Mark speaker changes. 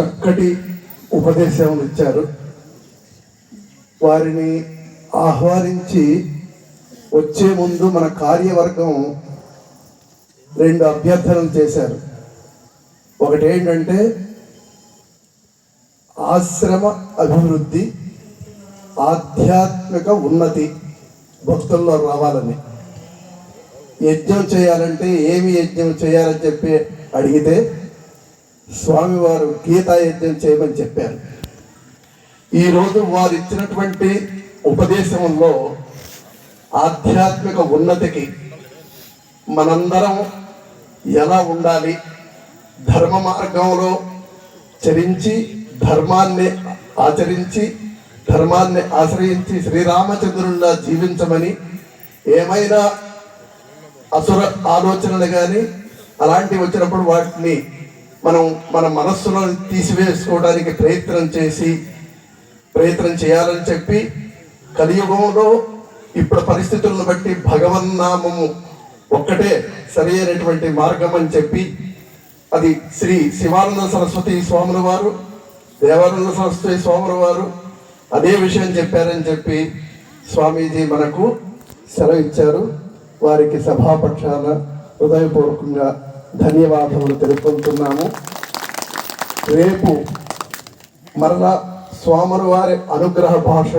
Speaker 1: చక్కటి ఉపదేశం ఇచ్చారు. వారిని ఆహ్వానించి వచ్చే ముందు మన కార్యవర్గం రెండు అభ్యర్థనలు చేశారు. ఒకటి ఏంటంటే ఆశ్రమ అభివృద్ధి ఆధ్యాత్మిక ఉన్నతి భక్తుల్లో రావాలని. యజ్ఞం చేయాలంటే ఏమి యజ్ఞం చేయాలని చెప్పి అడిగితే స్వామివారు గీతా చేయమని చెప్పారు. ఈరోజు వారు ఇచ్చినటువంటి ఉపదేశంలో ఆధ్యాత్మిక ఉన్నతికి మనందరం ఎలా ఉండాలి ధర్మ మార్గంలో చరించి ధర్మాన్ని ఆచరించి ధర్మాన్ని ఆశ్రయించి శ్రీరామచంద్రుల్లా జీవించమని ఏమైనా అసుర ఆలోచనలు కానీ అలాంటివి వచ్చినప్పుడు వాటిని మనం మన మనస్సులో తీసివేసుకోవడానికి ప్రయత్నం చేసి ప్రయత్నం చేయాలని చెప్పి కలియుగంలో ఇప్పుడు పరిస్థితులను బట్టి భగవన్నామము ఒక్కటే సరి అయినటువంటి మార్గం అని చెప్పి అది శ్రీ శివానంద సరస్వతి స్వాముల వారు దేవానంద సరస్వతి స్వాముల వారు అదే విషయం చెప్పారని చెప్పి స్వామీజీ మనకు సెలవు ఇచ్చారు వారికి సభాపక్షాన హృదయపూర్వకంగా ధన్యవాదములు తెలుపుకుంటున్నాము. రేపు మరలా స్వాముల వారి అనుగ్రహ భాష